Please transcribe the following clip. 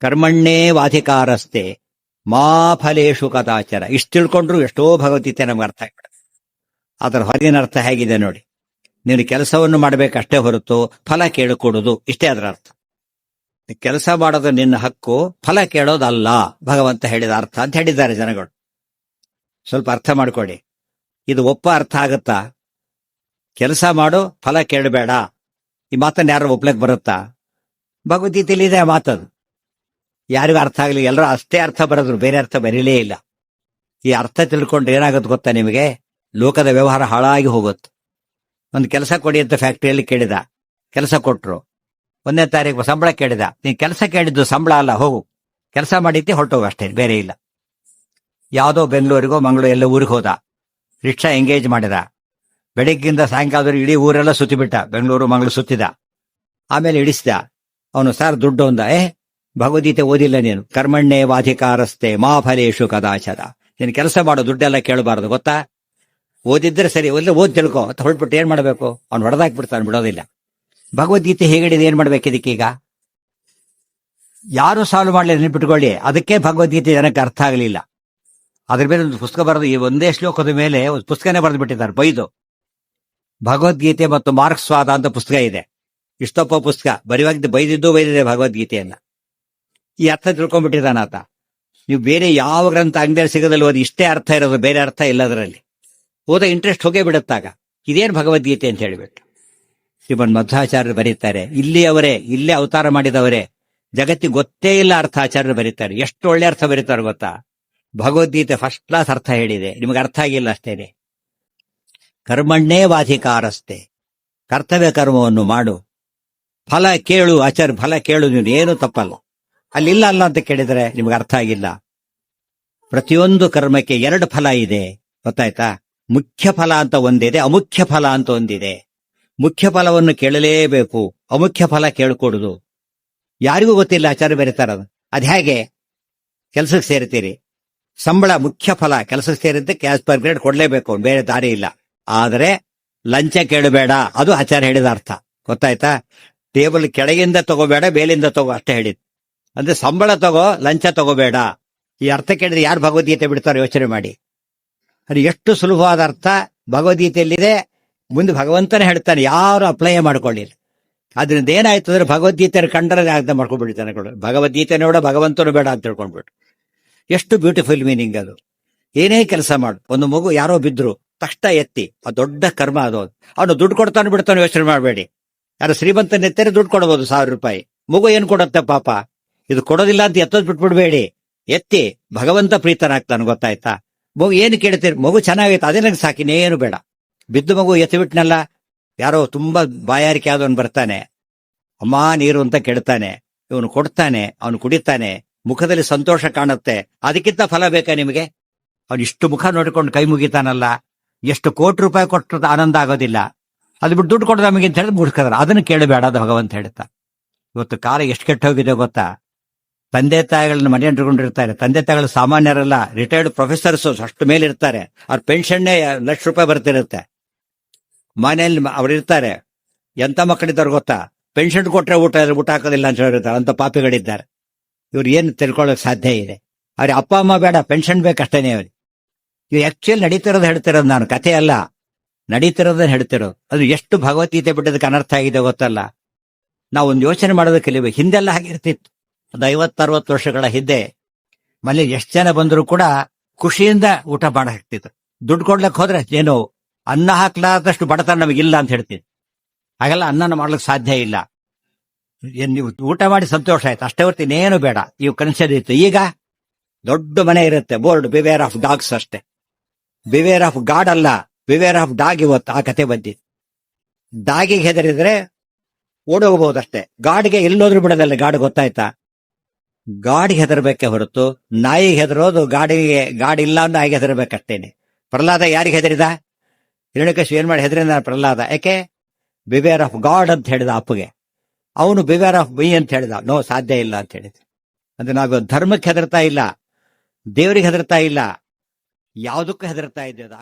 ಕರ್ಮಣ್ಣೇ ವಾಧಿಕಾರಸ್ತೆ ಮಾ ಫಲೇಶು ಕದಾಚರ. ಇಷ್ಟು ತಿಳ್ಕೊಂಡ್ರು ಎಷ್ಟೋ ಭಗವದ್ಗೀತೆ ನಮ್ಗೆ ಅರ್ಥ ಆಗ್ಬಿಡುತ್ತೆ. ಅದರ ಹೊರಗಿನ ಅರ್ಥ ಹೇಗಿದೆ ನೋಡಿ. ನೀನು ಕೆಲಸವನ್ನು ಮಾಡಬೇಕಷ್ಟೇ ಹೊರತು ಫಲ ಕೇಳಿಕೊಡುದು. ಇಷ್ಟೇ ಅದರ ಅರ್ಥ. ಕೆಲಸ ಮಾಡೋದು ನಿನ್ನ ಹಕ್ಕು, ಫಲ ಕೇಳೋದಲ್ಲ. ಭಗವಂತ ಹೇಳಿದ ಅರ್ಥ ಅಂತ ಹೇಳಿದ್ದಾರೆ ಜನಗಳು. ಸ್ವಲ್ಪ ಅರ್ಥ ಮಾಡ್ಕೊಳ್ಳಿ. ಇದು ಒಪ್ಪ ಅರ್ಥ ಆಗುತ್ತಾ? ಕೆಲಸ ಮಾಡು, ಫಲ ಕೇಳಬೇಡ. ಈ ಮಾತನ್ನ ಯಾರು ಒಪ್ಲಕ್ಕೆ ಬರುತ್ತಾ? ಭಗವದ್ಗೀತೆಯಲ್ಲಿ ಇದೆ ಮಾತದು. ಯಾರಿಗೂ ಅರ್ಥ ಆಗಲಿ ಎಲ್ಲರೂ ಅಷ್ಟೇ ಅರ್ಥ ಬರೋದ್ರು. ಬೇರೆ ಅರ್ಥ ಬರೀಲೇ ಇಲ್ಲ. ಈ ಅರ್ಥ ತಿಳ್ಕೊಂಡ್ರೆ ಏನಾಗುತ್ತೆ ಗೊತ್ತಾ ನಿಮಗೆ? ಲೋಕದ ವ್ಯವಹಾರ ಹಾಳಾಗಿ ಹೋಗುತ್ತೆ. ಒಂದು ಕೆಲಸ ಕೊಡಿ ಅಂತ ಫ್ಯಾಕ್ಟ್ರಿಯಲ್ಲಿ ಕೇಳಿದ. ಕೆಲಸ ಕೊಟ್ಟರು ಒಂದನೇ ತಾರೀಕು ಸಂಬಳ ಕೇಳಿದ. ನೀನು ಕೆಲಸ ಕೇಳಿದ್ದು ಸಂಬಳ ಅಲ್ಲ, ಹೋಗು. ಕೆಲಸ ಮಾಡಿದ್ದೆ ಹೊರಟೋಗು ಅಷ್ಟೇ, ಬೇರೆ ಇಲ್ಲ. ಯಾವುದೋ ಬೆಂಗಳೂರಿಗೋ, ಮಂಗಳೂರು ಎಲ್ಲ ಊರಿಗೆ ಹೋದ. ರಿಕ್ಷಾ ಎಂಗೇಜ್ ಮಾಡಿದ. ಬೆಳಿಗ್ಗಿಂದ ಸಾಯಂಕಾಲದವರೆಗೆ ಇಡೀ ಊರೆಲ್ಲ ಸುತ್ತಿಬಿಟ್ಟ. ಬೆಂಗಳೂರು, ಮಂಗಳೂರು ಸುತ್ತಿದ. ಆಮೇಲೆ ಇಡಿಸಿದ. ಅವನು, ಸರ್, ದುಡ್ಡು ಅಂದ ಏ? ಭಗವದ್ಗೀತೆ ಓದಿಲ್ಲ ನೀನು. ಕರ್ಮಣ್ಣೆ ವಾಧಿಕಾರಸ್ತೆ ಮಾ ಫಲೇಶು ಕದಾಚರ. ನೀನು ಕೆಲಸ ಮಾಡೋ, ದುಡ್ಡೆಲ್ಲ ಕೇಳಬಾರದು, ಗೊತ್ತಾ? ಓದಿದ್ರೆ ಸರಿ ಒಳ್ಳೆ ಓದ್ ತಿಳ್ಕೊ. ಅಂತ ಹೊರಟ್ಬಿಟ್ಟು ಏನ್ ಮಾಡ್ಬೇಕು? ಅವ್ನು ಹೊಡೆದಾಕ್ಬಿಡ್ತಾನೆ, ಬಿಡೋದಿಲ್ಲ. ಭಗವದ್ಗೀತೆ ಹೇಗಿಡಿದ ಏನ್ ಮಾಡ್ಬೇಕು ಇದಕ್ಕೀಗ ಯಾರು ಸಾಲ್ವ್ ಮಾಡ್ಲಿ ನೆನ್ಪಿಟ್ಕೊಳ್ಳಿ ಅದಕ್ಕೆ ಭಗವದ್ಗೀತೆ ಜನಕ್ಕೆ ಅರ್ಥ ಆಗಲಿಲ್ಲ. ಅದ್ರ ಮೇಲೆ ಒಂದು ಪುಸ್ತಕ ಬರೆದು, ಈ ಒಂದೇ ಶ್ಲೋಕದ ಮೇಲೆ ಒಂದು ಪುಸ್ತಕನೇ ಬರೆದು ಬಿಟ್ಟಿದ್ದಾರೆ, ಬೈದು. ಭಗವದ್ಗೀತೆ ಮತ್ತು ಮಾರ್ಕ್ಸ್ವಾದ ಅಂತ ಪುಸ್ತಕ ಇದೆ. ಇಷ್ಟೊಪ್ಪ ಪುಸ್ತಕ. ಬರಿವಾಗಿದ್ದು ಬೈದಿದ್ದು ಬೈದಿದೆ ಭಗವದ್ಗೀತೆಯನ್ನ. ಈ ಅರ್ಥ ತಿಳ್ಕೊಂಡ್ಬಿಟ್ಟಿದ್ದಾನ ಆತ. ನೀವು ಬೇರೆ ಯಾವ ಗ್ರಂಥ ಅಂಗಡಿಯಲ್ಲಿ ಸಿಗೋದಲ್ಲಿ ಓದಿ ಇಷ್ಟೇ ಅರ್ಥ ಇರೋದು, ಬೇರೆ ಅರ್ಥ ಇಲ್ಲ ಅದರಲ್ಲಿ ಓದ ಇಂಟ್ರೆಸ್ಟ್ ಹೋಗೇ ಬಿಡುತ್ತಾಗ. ಇದೇನು ಭಗವದ್ಗೀತೆ ಅಂತ ಹೇಳಿಬಿಟ್ಟು. ಶ್ರೀಮನ್ ಮಧ್ವಾಚಾರ್ಯರು ಬರೀತಾರೆ, ಇಲ್ಲಿ ಅವರೇ, ಇಲ್ಲೇ ಅವತಾರ ಮಾಡಿದವರೇ, ಜಗತ್ತಿಗೆ ಗೊತ್ತೇ ಇಲ್ಲ ಅರ್ಥ ಆಚಾರ್ಯರು ಬರೀತಾರೆ. ಎಷ್ಟು ಒಳ್ಳೆ ಅರ್ಥ ಬರೀತಾರೆ ಗೊತ್ತಾ? ಭಗವದ್ಗೀತೆ ಫಸ್ಟ್ ಕ್ಲಾಸ್ ಅರ್ಥ ಹೇಳಿದೆ. ನಿಮಗೆ ಅರ್ಥ ಆಗಿಲ್ಲ ಅಷ್ಟೇನೆ. ಕರ್ಮಣ್ಣೇ ವಾಧಿಕಾರಸ್ತೆ ಕರ್ತವ್ಯ ಕರ್ಮವನ್ನು ಮಾಡು. ಫಲ ಕೇಳು ಆಚಾರ್ಯ, ಫಲ ಕೇಳು, ನೀನು ಏನು ತಪ್ಪಲ್ಲ. ಅಲ್ಲಿ ಇಲ್ಲ ಅಲ್ಲ ಅಂತ ಕೇಳಿದರೆ ನಿಮ್ಗೆ ಅರ್ಥ ಆಗಿಲ್ಲ. ಪ್ರತಿಯೊಂದು ಕರ್ಮಕ್ಕೆ ಎರಡು ಫಲ ಇದೆ. ಗೊತ್ತಾಯ್ತಾ? ಮುಖ್ಯ ಫಲ ಅಂತ ಒಂದಿದೆ, ಅಮುಖ್ಯ ಫಲ ಅಂತ ಒಂದಿದೆ. ಮುಖ್ಯ ಫಲವನ್ನು ಕೇಳಲೇಬೇಕು, ಅಮುಖ್ಯ ಫಲ ಕೇಳ್ಕೊಡುದು. ಯಾರಿಗೂ ಗೊತ್ತಿಲ್ಲ ಆಚಾರ್ಯ ಬರೀತಾರ ಅದು ಹೇಗೆ? ಕೆಲಸಕ್ಕೆ ಸೇರ್ತೀರಿ. ಸಂಬಳ ಮುಖ್ಯ ಫಲ, ಕೆಲಸಕ್ಕೆ ಸೇರಿದ್ದೆ ಕ್ಯಾಶ್ ಪರ್ ಗ್ರೇಡ್ ಕೊಡ್ಲೇಬೇಕು ಬೇರೆ ದಾರಿ ಇಲ್ಲ. ಆದರೆ ಲಂಚ ಕೇಳಬೇಡ, ಅದು ಆಚಾರ್ಯ ಹೇಳಿದ ಅರ್ಥ. ಗೊತ್ತಾಯ್ತಾ? ಟೇಬಲ್ ಕೆಳಗಿಂದ ತಗೋಬೇಡ, ಮೇಲಿಂದ ತಗೋ, ಅಷ್ಟೇ ಹೇಳಿದ್ ಅಂದ್ರೆ ಸಂಬಳ ತಗೋ, ಲಂಚ ತಗೋಬೇಡ. ಈ ಅರ್ಥ ಕೇಳಿದ್ರೆ ಯಾರು ಭಗವದ್ಗೀತೆ ಬಿಡ್ತಾರೆ ಯೋಚನೆ ಮಾಡಿ. ಅದು ಎಷ್ಟು ಸುಲಭವಾದ ಅರ್ಥ. ಭಗವದ್ಗೀತೆಯಲ್ಲಿದೆ. ಮುಂದೆ ಭಗವಂತನೇ ಹೇಳ್ತಾನೆ, ಯಾರು ಅಪ್ಲೈ ಮಾಡ್ಕೊಳ್ಳಿಲ್ಲ. ಅದರಿಂದ ಏನಾಯ್ತು ಅಂದ್ರೆ ಭಗವದ್ಗೀತೆ ಕಂಡರೆ ಅರ್ಥ ಮಾಡ್ಕೊಂಡ್ಬಿಡ್ತಾನೆ ಭಗವದ್ಗೀತೆ ನೋಡ ಭಗವಂತನು ಬೇಡ ಅಂತ ತಿಳ್ಕೊಂಡ್ಬಿಟ್ಟು ಎಷ್ಟು ಬ್ಯೂಟಿಫುಲ್ ಮೀನಿಂಗ್ ಅದು. ಏನೇ ಕೆಲಸ ಮಾಡು. ಒಂದು ಮಗು ಯಾರೋ ಬಿದ್ರು ತಕ್ಷಣ ಎತ್ತಿ, ಆ ದೊಡ್ಡ ಕರ್ಮ ಅದು. ಅವನು ದುಡ್ಡು ಕೊಡ್ತಾನೆ ಬಿಡ್ತಾನೆ ಯೋಚನೆ ಮಾಡಬೇಡಿ. ಯಾರು ಶ್ರೀಮಂತನ ಎತ್ತರೆ ದುಡ್ಡು ಕೊಡಬಹುದು ಸಾವಿರ ರೂಪಾಯಿ. ಮಗು ಏನು ಕೊಡುತ್ತೆ ಪಾಪ? ಇದು ಕೊಡೋದಿಲ್ಲ ಅಂತ ಎತ್ತೋದ್ ಬಿಟ್ಬಿಡ್ಬೇಡಿ. ಎತ್ತಿ ಭಗವಂತ ಪ್ರೀತನಾಗ್ತಾನೆ ಗೊತ್ತಾಯ್ತಾ? ಮಗು ಏನು ಕೇಳ್ತೀರಿ? ಮಗು ಚೆನ್ನಾಗೈತೆ, ಅದೇ ನಂಗೆ ಸಾಕಿನೇನು ಬೇಡ. ಬಿದ್ದು ಮಗು ಎತ್ತಿಬಿಟ್ನಲ್ಲ ಯಾರೋ ತುಂಬಾ ಬಾಯಾರಿಕೆ ಆದವನು ಬರ್ತಾನೆ. ಅಮ್ಮ ನೀರು ಅಂತ ಕೆಡ್ತಾನೆ. ಇವನು ಕೊಡ್ತಾನೆ, ಅವನು ಕುಡಿತಾನೆ, ಮುಖದಲ್ಲಿ ಸಂತೋಷ ಕಾಣುತ್ತೆ. ಅದಕ್ಕಿಂತ ಫಲ ಬೇಕಾ ನಿಮಗೆ? ಅವನು ಇಷ್ಟು ಮುಖ ನೋಡಿಕೊಂಡು ಕೈ ಮುಗಿತಾನಲ್ಲ, ಎಷ್ಟು ಕೋಟಿ ರೂಪಾಯಿ ಕೊಟ್ಟರು ಆನಂದ ಆಗೋದಿಲ್ಲ. ಅದು ಬಿಟ್ಟು ದುಡ್ಡು ಕೊಡೋದು ನಮಗೆ ಅಂತ ಹೇಳಿ ಮುಡ್ಕದ್ರ ಅದನ್ನು ಕೇಳಬೇಡ ಭಗವಂತ ಹೇಳ್ತಾ. ಇವತ್ತು ಕಾಲ ಎಷ್ಟು ಕೆಟ್ಟ ಹೋಗಿದೆ ಗೊತ್ತಾ? ತಂದೆ ತಾಯಿಗಳನ್ನ ಮನೆ ಇಟ್ಕೊಂಡಿರ್ತಾರೆ ತಂದೆ ತಾಯಿಗಳು ಸಾಮಾನ್ಯರಲ್ಲ ರಿಟೈರ್ಡ್ ಪ್ರೊಫೆಸರ್ಸ್ ಅಷ್ಟು ಮೇಲೆ ಇರ್ತಾರೆ ಅವ್ರ ಪೆನ್ಷನ್ನೇ ಲಕ್ಷ ರೂಪಾಯಿ ಬರ್ತಿರುತ್ತೆ. ಮನೆಯಲ್ಲಿ ಅವ್ರು ಇರ್ತಾರೆ. ಎಂತ ಮಕ್ಕಳಿದ್ದಾರೆ ಗೊತ್ತಾ? ಪೆನ್ಷನ್ ಕೊಟ್ಟರೆ ಊಟ ಊಟ ಹಾಕೋದಿಲ್ಲ ಅಂತ ಹೇಳಿರ್ತಾರೆ. ಅಂತ ಪಾಪಿಗಳಿದ್ದಾರೆ. ಇವ್ರು ಏನು ತಿಳ್ಕೊಳ್ಳೋಕೆ ಸಾಧ್ಯ ಇದೆ? ಅವ್ರ ಅಪ್ಪ, ಅಮ್ಮ ಬೇಡ ಪೆನ್ಷನ್ ಬೇಕಷ್ಟೇನೆ ಅವ್ರಿಗೆ. ಇವ್ರು ಆಕ್ಚುಲಿ ನಡೀತಿರೋದು ಹೇಳ್ತಿರೋದು ನಾನು, ಕಥೆ ಅಲ್ಲ. ನಡೀತಿರೋದನ್ನ ಹೇಳ್ತಿರೋದು. ಅದು ಎಷ್ಟು ಭಗವದ್ಗೀತೆ ಬಿಟ್ಟದಕ್ಕೆ ಅನರ್ಥ ಆಗಿದೆ ಗೊತ್ತಲ್ಲ? ನಾವು ಒಂದು ಯೋಚನೆ ಮಾಡೋದಕ್ಕೆ ಕಲಿಬೇಕು ಹಿಂದೆಲ್ಲ ಹಾಗಿರ್ತಿತ್ತು. ಒಂದು ಐವತ್ತರವತ್ತು ವರ್ಷಗಳ ಹಿಂದೆ ಮನೇಲಿ ಎಷ್ಟು ಜನ ಬಂದರೂ ಕೂಡ ಖುಷಿಯಿಂದ ಊಟ ಮಾಡ ದುಡ್ಡು ಕೊಡ್ಲಕ್ಕೆ ಹೋದ್ರೆ ಏನು ಅನ್ನ ಹಾಕ್ಲಾದಷ್ಟು ಬಡತನ ನಮಗಿಲ್ಲ ಅಂತ ಹೇಳ್ತೀನಿ ಹಾಗೆಲ್ಲ ಅನ್ನನ ಮಾಡ್ಲಿಕ್ಕೆ ಸಾಧ್ಯ ಇಲ್ಲ. ಏನ್ ನೀವು ಊಟ ಮಾಡಿ ಸಂತೋಷ ಆಯ್ತು. ಅಷ್ಟೇ ಹೊರ್ತು ಇನ್ನೇನು ಬೇಡ. ಇವು ಕನ್ಸರ್ ಇತ್ತು ಈಗ ದೊಡ್ಡ ಮನೆ ಇರುತ್ತೆ. ಬೋರ್ಡ್ ಬಿವೇರ್ ಆಫ್ ಡಾಗ್ಸ್ ಅಷ್ಟೇ. ಬಿವೇರ್ ಆಫ್ ಗಾಡ್ ಅಲ್ಲ. ಬಿವೇರ್ ಆಫ್ ಡಾಗ್ ಇವತ್ತು ಆ ಕತೆ ಬಂದಿತ್ತು ಡಾಗಿಗೆ ಹೆದರಿದ್ರೆ ಓಡೋಗಬಹುದಷ್ಟೇ ಗಾಡ್ಗೆ ಎಲ್ಲೋದ್ರೂ ಬಿಡೋದಲ್ಲ. ಗಾಡ್ ಗೊತ್ತಾಯ್ತಾ? ಗಾಡಿಗೆ ಹೆದರ್ಬೇಕೆ ಹೊರತು ನಾಯಿಗೆ ಹೆದರೋದು ಗಾಡಿಗೆ, ಗಾಡಿ ಇಲ್ಲ ಅಂದ್ರೆ ನಾಯಿಗೆ ಹೆದರ್ಬೇಕಷ್ಟೇನೆ. ಪ್ರಹ್ಲಾದ ಯಾರಿಗೆ ಹೆದರಿದ? ಹಿರಣ್ಯಕಶಿ ಏನ್ ಮಾಡಿ ಹೆದರಿಂದ ಪ್ರಹ್ಲಾದ? ಯಾಕೆ ಬಿವೇರ್ ಆಫ್ ಗಾಡ್ ಅಂತ ಹೇಳಿದ ಅಪ್ಪಗೆ. ಅವನು ಬಿವೇರ್ ಆಫ್ ಮೀ ಅಂತ ಹೇಳಿದ. ನೋ, ಸಾಧ್ಯ ಇಲ್ಲ ಅಂತ ಹೇಳಿದ ಅಂದ್ರೆ ನಾವು ಧರ್ಮಕ್ಕೆ ಹೆದರ್ತಾ ಇಲ್ಲ. ದೇವರಿಗೆ ಹೆದರ್ತಾ ಇಲ್ಲ. ಯಾವುದಕ್ಕೂ ಹೆದರ್ತಾ ಇದ್ದೇವೆ.